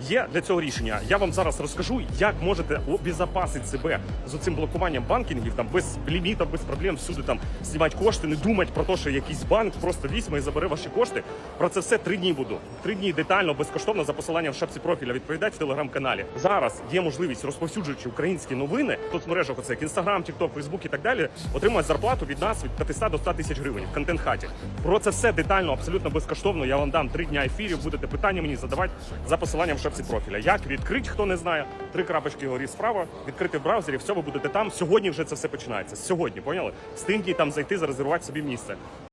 Є для цього рішення. Я вам зараз розкажу, як можете обезопасити себе з цим блокуванням банкінгів, там без лімітів, без проблем всюди там знімати кошти, не думати про те, що якийсь банк просто візьме і забере ваші кошти. Про це все три дні буду. Три дні детально, безкоштовно за посиланням в шапці профіля відповідати в телеграм-каналі. Зараз є можливість, розповсюджуючи українські новини, в мережах оце як Інстаграм, Тікток, Фейсбук і так далі, отримати зарплату від нас від 500 до 100 тисяч гривень в контент хаті. Про це все детально, абсолютно безкоштовно. Я вам дам три дня ефірів. Будете питання мені задавати за посиланням шапці профіля. Як відкрити, хто не знає, три крапочки горі справа, відкрити в браузері, все ви будете там. Сьогодні вже це все починається. Сьогодні, поняли? Встигніть там зайти, зарезервувати собі місце.